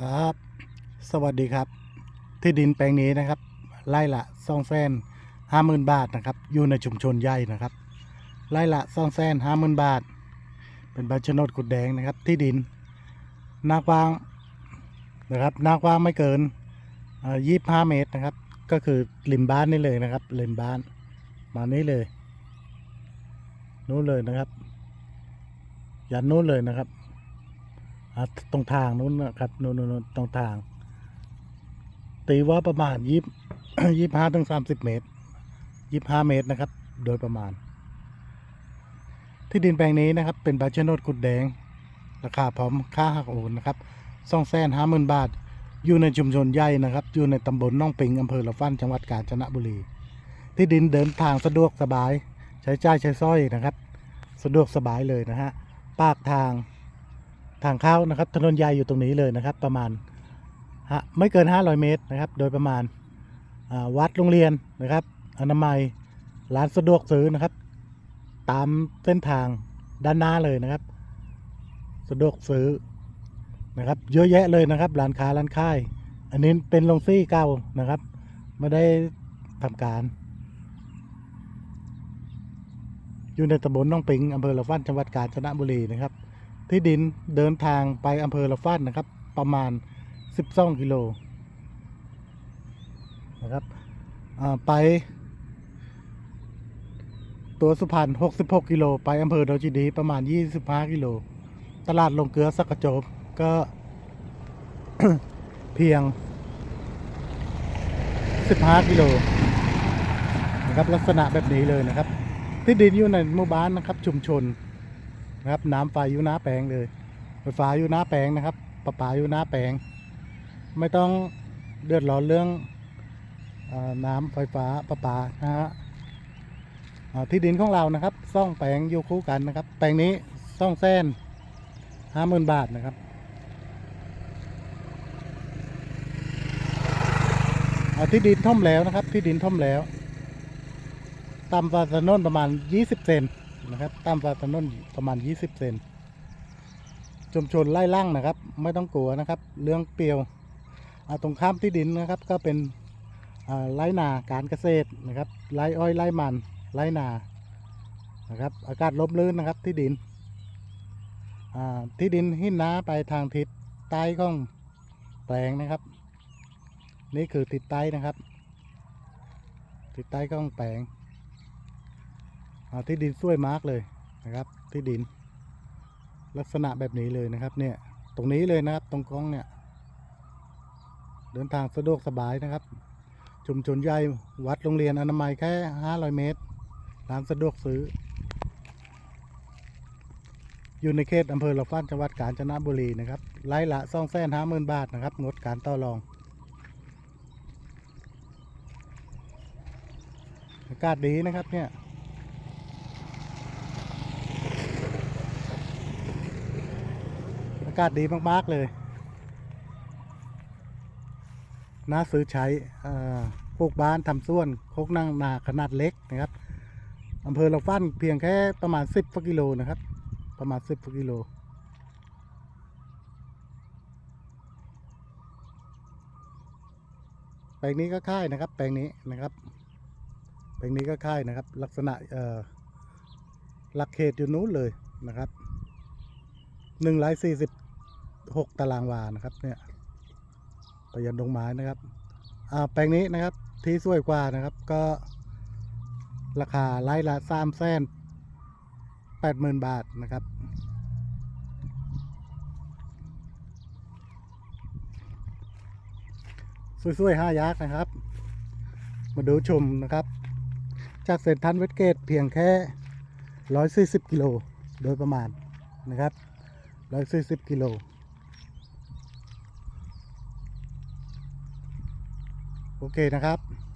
ครับ สวัสดีครับ ที่ดินแปลงนี้นะครับ ไร่ละสองแสนห้าหมื่นบาทนะครับ อยู่ในชุมชนใหญ่นะครับ ไร่ละสองแสนห้าหมื่นบาท เป็นใบชนดกุดแดงนะครับ ที่ดินหน้ากว้างนะครับหน้ากว้างไม่เกินยี่สิบห้าเมตรนะครับ ก็คือริมบ้านนี่เลยนะครับริมบ้านมานี้เลยนู้นเลยนะครับ ยันนู้นเลยนะครับ ตรงทางนู้นนะครับนู้นนู้นตรงทาง ตีว่าประมาณยี่ยี่ห้าถึงสามสิบเมตรยี่ห้าเมตรนะครับ โดยประมาณ ที่ดินแปลงนี้นะครับ เป็นใบชโนดกุดแดง ราคาพร้อมค่าหักโอนนะครับสองแสนห้าหมื่นบาท อยู่ในชุมชนใหญ่นะครับ อยู่ในตำบลน่องปิงอำเภอละฟันจังหวัดกาญจนบุรี ที่ดินเดินทางสะดวกสบาย ใช้จ่ายใช้สร้อยนะครับ สะดวกสบายเลยนะฮะ ปากทาง ทางเข้านะครับ ถนนใหญ่อยู่ตรงนี้เลยนะครับ ประมาณไม่เกิน 500 เมตรนะครับ โดยประมาณวัดโรงเรียนนะครับ อนามัยร้านสะดวกซื้อนะครับ ตามเส้นทางด้านหน้าเลยนะครับ สะดวกซื้อนะครับ เยอะแยะเลยนะครับ ร้านค้าร้านค่าย อันนี้เป็นโรงซี่เก่านะครับไม่ได้ทำการ อยู่ในตำบลน้องปิงอำเภอละฟันจังหวัดกาญจนบุรีนะครับ ที่ดินเดินทางไปอำเภอละฟันนะครับ ประมาณ 12 กิโลนะครับไป ตัวสุพรรณ66 กิโล ไปอำเภอดอยจีดีประมาณ 25 กิโล ตลาดลงเกลือสักกระโจบก็เพียง 15 กิโลนะครับลักษณะแบบนี้เลยนะครับ ที่ดินอยู่ในหมู่บ้านนะครับชุมชน นะครับน้ำไฟอยู่หน้าแปลงเลยไฟฟ้าอยู่หน้าแปลงนะครับประปาอยู่หน้าแปลง ไม่ต้องเดือดร้อนเรื่องอน้ำไฟฟ้าประปานะฮะที่ดินของเรานะครับซ่องแปลงอยู่คู่กันนะครับ แปลงนี้ซ่องแสนห้าหมื่นบาทนะครับที่ดินท่อมแล้วนะครับ ที่ดินท่อมแล้วต่ำกว่าถนนประมาณ 20 เซน นะครับตามฟ้าถนนประมาณ 20 เซนชุมชนไล่ล่างนะครับ ไม่ต้องกลัวนะครับ เรื่องเปรียวตรงข้ามที่ดินนะครับ ก็เป็นไร่นาการเกษตรนะครับไร่อ้อยไร่มันไร่นานะครับอากาศลมลื่นนะครับที่ดินที่ดินหินน้าไปทางทิศใต้ของแปลงนะครับ นี่คือทิศใต้นะครับ ทิศใต้ของแปลง ที่ดินสวยมากเลยนะครับ ที่ดิน ลักษณะแบบนี้เลยนะครับ เนี่ย ตรงนี้เลยนะครับ ตรงกล้องเนี่ย เดินทางสะดวกสบายนะครับ ชุมชนใหญ่วัดโรงเรียนอนามัยแค่500เมตรร้านสะดวกซื้อ อยู่ในเขตอำเภอละฟันจังหวัดกาญจนบุรีนะครับไร่ละสองแสนห้าหมื่นบาทนะครับ งดการต่อรองอากาศดีนะครับเนี่ย อากาศดีมากๆเลยน่าซื้อใช้ปลูกบ้านทำส่วนโคกนั่งนาขนาดเล็กนะครับอำเภอเราฟันเพียงแค่ประมาณ 10กิโลนะครับ ประมาณ 10กิโลแปลงนี้ก็ค่ายนะครับ แปลงนี้นะครับแปลงนี้ก็ค่ายนะครับ ลักษณะหลักเขตอยู่นู้นเลยนะครับ หนึ่งร้อยสี่สิบหกตารางวานะครับ เนี่ยประยันดงไม้นะครับอ่าแปลงนี้นะครับที่สวยกว่านะครับ ก็ราคาไร่ละสามแสนแปดหมื่นบาทนะครับ สวยๆห้ายักษ์นะครับ มาดูชมนะครับ จากเซนทรัลเวสเกตเพียงแค่ร้อยสี่สิบกิโลโดยประมาณนะครับ ร้อยสี่สิบกิโลโอเคนะครับ